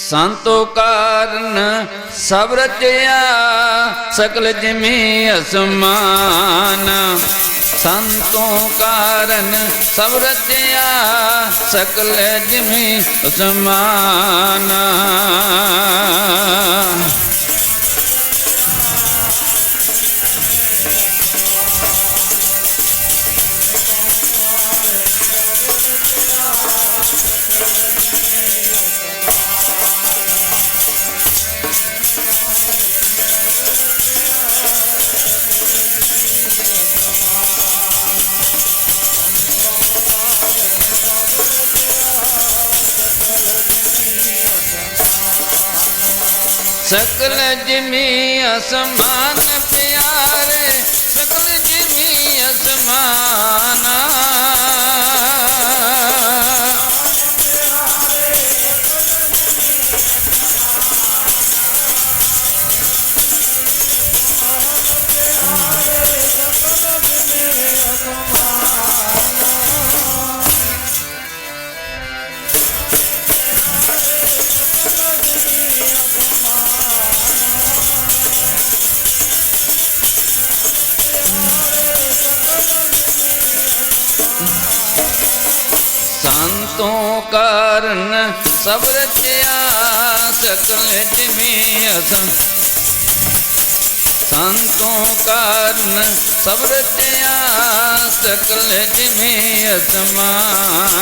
ਸੰਤੋ ਕਾਰਨ ਸਭ ਰਚਿਆ ਸਕਲ ਜਿਮੀ ਅਸਮਾਨ ਸੰਤੋ ਕਾਰਨ ਸਭ ਰਚਿਆ ਸਕਲ ਜਿਮੀ ਅਸਮਾਨ सकल जिमी असमान प्यारे सकल जिमी असमान ਸੰਤੋਂ ਕਾਰਨ ਸਭ ਰਚਿਆ ਸਕਲ ਜਿਮੀ ਅਸਮ ਸੰਤੋਂ ਕਾਰਨ ਸਭ ਰਚਿਆ ਸਕਲ ਜਿਮੀ ਅਸਮਾਨ।